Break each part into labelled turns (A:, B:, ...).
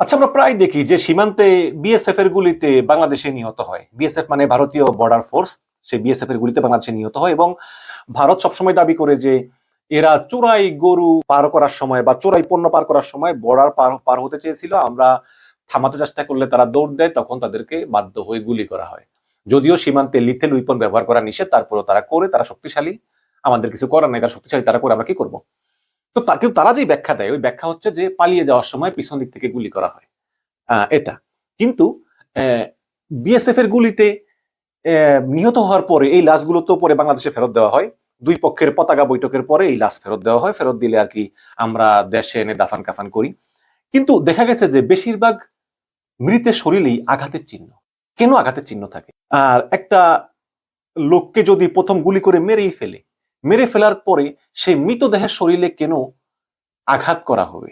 A: আচ্ছা আমরা প্রায় দেখি যে সীমান্তে বিএসএফ এর গুলিতে বাংলাদেশে নিহত হয়। বিএসএফ মানে ভারতীয় বর্ডার ফোর্স সেই বিএসএফ এর গুলিতে বাংলাদেশে নিহত হয় এবং ভারত সবসময় দাবি করে যে এরা চোরাই গরু পার করার সময় বা চোরাই পণ্য পার করার সময় বর্ডার পার পার হতে চেয়েছিল। আমরা থামাতে চেষ্টা করলে তারা দৌড় দেয়, তখন তাদেরকে বাধ্য হয়ে গুলি করা হয়। যদিও সীমান্তে লিথেল উইপন ব্যবহার করা নিষেধ, তারপরেও তারা করে, তারা শক্তিশালী। আমাদের কিছু করার নাই, তারা শক্তিশালী, তারা করে, আমরা কি করব? তো তা, কিন্তু তারা যে ব্যাখ্যা দেয়, ওই ব্যাখ্যা হচ্ছে যে পালিয়ে যাওয়ার সময় পিছন দিক থেকে গুলি করা হয়। এটা। কিন্তু বিএসএফ এর গুলিতে নিহত হওয়ার পরে এই লাশগুলো তো পরে বাংলাদেশে ফেরত দেওয়া হয়। দুই পক্ষের পতাকা বৈঠকের পরে এই লাশ ফেরত দেওয়া হয়। ফেরত দিলে আর কি আমরা দেশে এনে দাফান কাফান করি। কিন্তু দেখা গেছে যে বেশিরভাগ মৃতের শরীরেই আঘাতের চিহ্ন। কেন আঘাতের চিহ্ন থাকে? আর একটা লোককে যদি প্রথম গুলি করে মেরেই ফেলে মেরে ফেলার পরে সেই মৃতদেহের শরীরে কেন আঘাত করা হবে?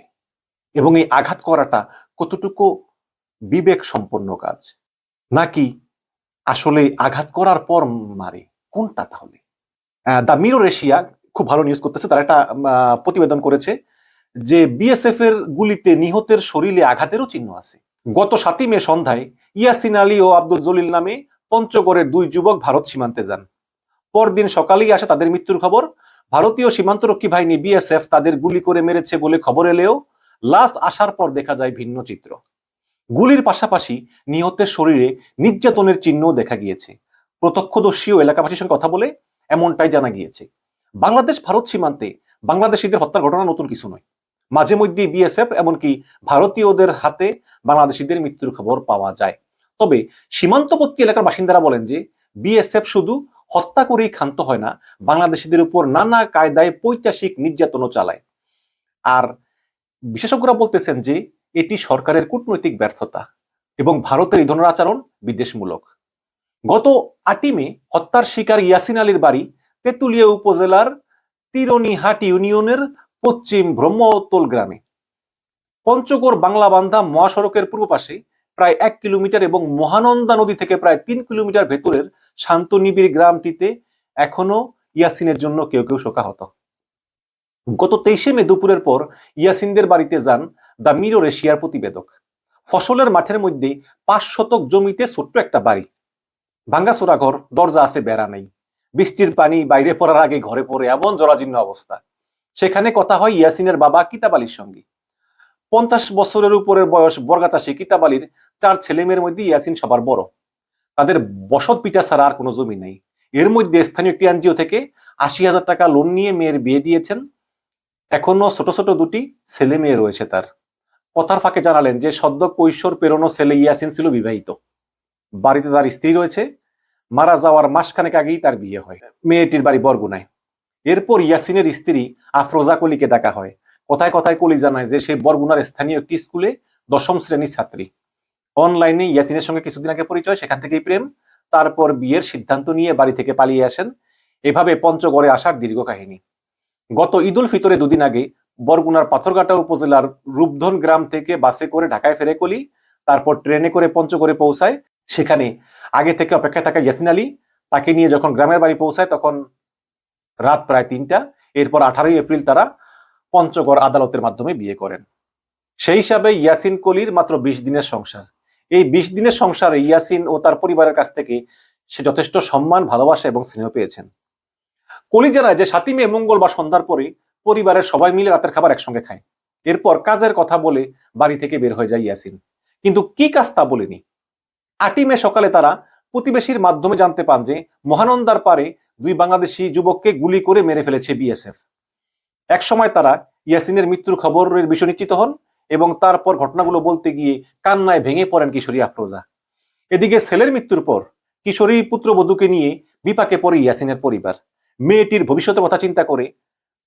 A: এবং এই আঘাত করাটা কতটুকু বিবেক সম্পন্ন কাজ? নাকি আসলে আঘাত করার পর মারে? কোনটা তাহলে? দ্য মিরর এশিয়া খুব ভালো নিউজ করতেছে। তারা একটা প্রতিবেদন করেছে যে বিএসএফ এর গুলিতে নিহতের শরীরে আঘাতেরও চিহ্ন আছে। গত সাতই মে সন্ধ্যায় ইয়াসিন আলী ও আব্দুল জলিল নামে পঞ্চগড়ের দুই যুবক ভারত সীমান্তে যান। পরদিন সকালেই আসে তাদের মৃত্যুর খবর। ভারতীয় সীমান্তরক্ষী বাহিনী বিএসএফ তাদের গুলি করে মেরেছে বলে খবর এলেও লাশ আসার পর দেখা যায় ভিন্ন চিত্র। গুলির পাশাপাশি নিহতের শরীরে নির্যাতনের চিহ্নও দেখা গিয়েছে। প্রত্যক্ষদর্শী ও এলাকাবাসীর সঙ্গে কথা বলে এমনটাই জানা গিয়েছে। বাংলাদেশ ভারত সীমান্তে বাংলাদেশিদের হত্যার ঘটনা নতুন কিছু নয়। মাঝে মধ্যে বিএসএফ এমনকি ভারতীয়দের হাতে বাংলাদেশিদের মৃত্যুর খবর পাওয়া যায়। তবে সীমান্তবর্তী এলাকার বাসিন্দারা বলেন যে বিএসএফ শুধু হত্যা করেই ক্ষান্ত হয় না, বাংলাদেশিদের উপর নানা কায়দায় পৈতাসিক নির্যাতনও চালায়। আর বিশেষজ্ঞরা বলতেছেন যে, এটি সরকারের কূটনৈতিক ব্যর্থতা এবং ভারতের এই ধরনের আচরণ বিদেশমূলক গত আটই মে হত্যার শিকার ইয়াসিন আলীর বাড়ি তেঁতুলিয়া উপজেলার তিরনিহাট ইউনিয়নের পশ্চিম ব্রহ্মতল গ্রামে। পঞ্চগড় বাংলা বান্ধা মহাসড়কের পূর্ব পাশে প্রায় এক কিলোমিটার এবং মহানন্দা নদী থেকে প্রায় তিন কিলোমিটার ভেতরের শান্ত নিবিড় গ্রামটিতে এখনও ইয়াসিনের জন্য কেউ কেউ শোকাহত। গত তেইশে মে দুপুরের পর ইয়াসিনদের বাড়িতে যান দ্য মিরর এশিয়ার প্রতিবেদক। ফসলের মাঠের মধ্যে পাঁচ শতক জমিতে ছোট্ট একটা বাড়ি। ভাঙ্গাচোরা ঘর দরজা আছে, বেড়া নেই। বৃষ্টির পানি বাইরে পড়ার আগে ঘরে পড়ে এমন জরাজীর্ণ অবস্থা। সেখানে কথা হয় ইয়াসিনের বাবা কিতাব আলীর সঙ্গে। পঞ্চাশ বছরের উপরের বয়স বর্গাচাষী কিতাব আলীর চার ছেলে মেয়ের মধ্যে ইয়াসিন সবার বড়। তাদের বসত পিঠা ছাড়া আর কোনো জমি নেই। এর মধ্যে স্থানীয় একটি এনজিও থেকে আশি হাজার টাকা লোন নিয়ে মেয়ের বিয়ে দিয়েছেন। এখনও ছোট ছোট দুটি ছেলে মেয়ে রয়েছে তার। কথার ফাঁকে জানালেন যে, সদ্য কৈশোর পেরোনো ছেলে ইয়াসিন ছিল বিবাহিত। বাড়িতে তার স্ত্রী রয়েছে। মারা যাওয়ার মাসখানেক আগেই তার বিয়ে হয়। মেয়েটির বাড়ি বরগুনায়। এরপর ইয়াসিনের স্ত্রী আফরোজা কলিকে ডাকা হয়। কথায় কথায় কলি জানায় যে, সে বরগুনার স্থানীয় একটি স্কুলে দশম শ্রেণির ছাত্রী। অনলাইনে ইয়াসিনের সঙ্গে কিছুদিন আগে পরিচয়, সেখান থেকেই প্রেম। তারপর বিয়ের সিদ্ধান্ত নিয়ে বাড়ি থেকে পালিয়ে আসেন। এভাবে পঞ্চগড়ে আসার দীর্ঘ কাহিনী। গত ঈদুল ফিতরে দুদিন আগে বরগুনার পাথরঘাটা উপজেলার রূপধন গ্রাম থেকে বাসে করে ঢাকায় ফেরে কলি, তারপর ট্রেনে করে পঞ্চগড়ে পৌঁছায়। সেখানে আগে থেকে অপেক্ষায় থাকা ইয়াসিন আলী তাকে নিয়ে যখন গ্রামের বাড়ি পৌঁছায় তখন রাত প্রায় তিনটা। এরপর আঠারোই এপ্রিল তারা পঞ্চগড় আদালতের মাধ্যমে বিয়ে করেন। সেই হিসাবে ইয়াসিন কলির মাত্র বিশ দিনের সংসার। এই বিশ দিনের সংসারে ইয়াসিন ও তার পরিবারের কাছ থেকে সে যথেষ্ট সম্মান, ভালোবাসা এবং স্নেহ পেয়েছেন। কলি জানায় যে সাতই মে, মঙ্গলবার সন্ধ্যার পরে পরিবারের সবাই মিলে রাতের খাবার একসঙ্গে খায়। এরপর কাজের কথা বলে বাড়ি থেকে বের হয়ে যায় ইয়াসিন। কিন্তু কি কাজ তা বলেনি। আটই মে সকালে তারা প্রতিবেশীর মাধ্যমে জানতে পান যে মহানন্দার পারে দুই বাংলাদেশি যুবককে গুলি করে মেরে ফেলেছে বিএসএফ। একসময় তারা ইয়াসিনের মৃত্যুর খবরের বিষয় নিশ্চিত হন এবং তারপর ঘটনাগুলো বলতে গিয়ে কান্নায় ভেঙে পড়েন কিশোরী আফরোজা। এদিকে ছেলের মৃত্যুর পর কিশোরী পুত্রবধূকে নিয়ে বিপাকে পড়ে ইয়াসিনের পরিবার। মেয়েটির ভবিষ্যতের কথা চিন্তা করে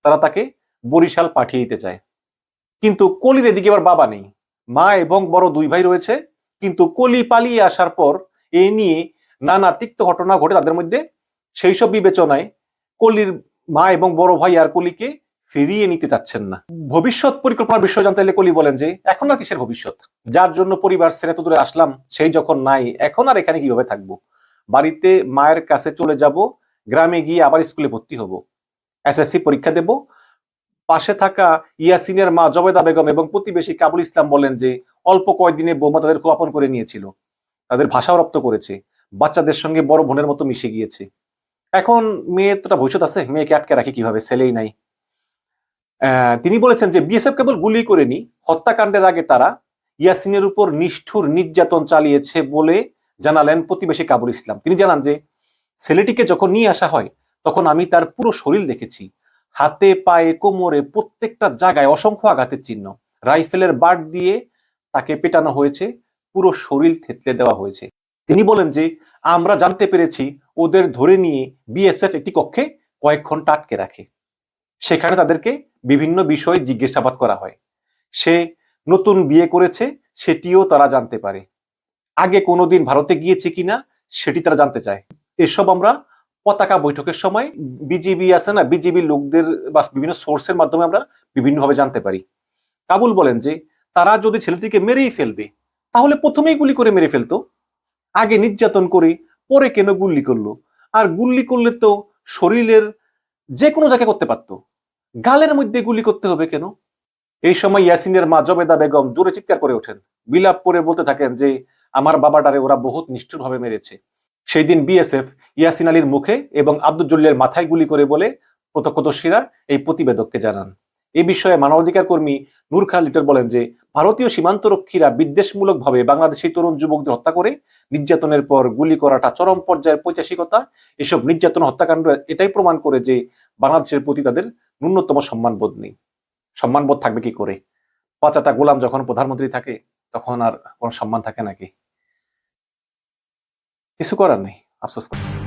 A: তারা তাকে বরিশাল পাঠিয়ে দিতে চায়। কিন্তু কলির এদিকে আবার বাবা নেই। মা এবং বড় দুই ভাই রয়েছে। কিন্তু কলি পালিয়ে আসার পর এ নিয়ে নানা তিক্ত ঘটনা ঘটে তাদের মধ্যে। সেই সব বিবেচনায় কলির মা এবং বড় ভাই আর কলিকে ফিরিয়ে নিতে চাচ্ছেন না। ভবিষ্যৎ পরিকল্পনার বিষয় জানতে হলে কলি বলেন যে, এখন আর কিসের ভবিষ্যৎ? যার জন্য পরিবার ছেড়ে তো দূরে আসলাম, সেই যখন নাই, এখন আর এখানে কীভাবে থাকব? বাড়িতে মায়ের কাছে চলে যাব, গ্রামে গিয়ে আবার স্কুলে ভর্তি হব। এসএসসি পরীক্ষা দেব। পাশে থাকা ইয়াসিনের মা জবেদা বেগম এবং প্রতিবেশী কাবুল ইসলাম বলেন যে, অল্প কয়েকদিনে বোমা তাদের কোয়াপন করে নিয়েছিল। তাদের ভাষাও রপ্ত করেছে। বাচ্চাদের সঙ্গে বড় বোনের মতো মিশে গিয়েছে। এখন মেয়ে তোটা ভবিষ্যৎ আছে, মেয়েকে আটকে রাখি কীভাবে? ছেলেই নাই। তিনি বলেছেন যে বিএসএফ কেবল গুলি করেনি হত্যাকাণ্ডের আগে তারা ইয়াসিনের উপর নিষ্ঠুর নির্যাতন চালিয়েছে বলে জানালেন প্রতিবেশী কাবুল ইসলাম। তিনি জানান যে, ছেলেটিকে যখন নিয়ে আসা হয়, তখন আমি তার পুরো শরীর দেখেছি। হাতে, পায়ে, কোমরে প্রত্যেকটা জায়গায় অসংখ্য আঘাতের চিহ্ন। রাইফেলের বাট দিয়ে তাকে পেটানো হয়েছে, পুরো শরীর থেতলে দেওয়া হয়েছে। তিনি বলেন যে, আমরা জানতে পেরেছি, ওদের ধরে নিয়ে বিএসএফ একটি কক্ষে কয়েক ঘণ্টা আটকে রাখে। সেখানে তাদেরকে বিভিন্ন বিষয়ে জিজ্ঞাসাবাদ করা হয়। সে নতুন বিয়ে করেছে, সেটিও তারা জানতে পারে। আগে কোনোদিন ভারতে গিয়েছে কিনা, সেটি তারা জানতে চায়। এসব আমরা পতাকা বৈঠকের সময় বিজিবি আছে না, বিজিবি লোকদের বা বিভিন্ন সোর্সের মাধ্যমে আমরা বিভিন্নভাবে জানতে পারি। কাবুল বলেন যে, তারা যদি ছেলেটিকে মেরেই ফেলবে, তাহলে প্রথমেই গুলি করে মেরে ফেলতো। আগে নির্যাতন করে পরে কেন গুল্লি করল? আর গুল্লি করলে তো শরীরের যে কোনো জায়গায় করতে পারতো। গালের মধ্যে গুলি করতে হবে কেন? এই সময় ইয়াসিনের মা জবেদা বেগম জোরে চিৎকার করে ওঠেন। বিলাপ করে বলতে থাকেন যে, আমার বাবাটারে ওরা বহুত নিষ্ঠুরভাবে মেরেছে। সেই দিন বিএসএফ ইয়াসিন আলীর মুখে এবং আব্দুল জলিলের মাথায় গুলি করে বলে প্রত্যক্ষদর্শীরা এই প্রতিবেদককে জানান। এই বিষয়ে মানবাধিকার কর্মী নূর খান লিটন বলেন যে, ভারতীয় সীমান্তরক্ষীরা বিদ্বেষমূলকভাবে বাংলাদেশি তরুণ যুবকদের হত্যা করে, নির্যাতনের পর গুলি করাটা চরম পর্যায়ের পৈচাসিকতা। এসব নির্যাতন হত্যাকাণ্ড এটাই প্রমাণ করে যে বাংলাদেশের প্রতি তাদের ন্যূনতম সম্মানবোধ নেই। সম্মানবোধ থাকবে কি করে? পাঁচাটা গোলাম যখন প্রধানমন্ত্রী থাকে, তখন আর কোনো সম্মান থাকে নাকি? কিছু করার নেই, আফসোস করার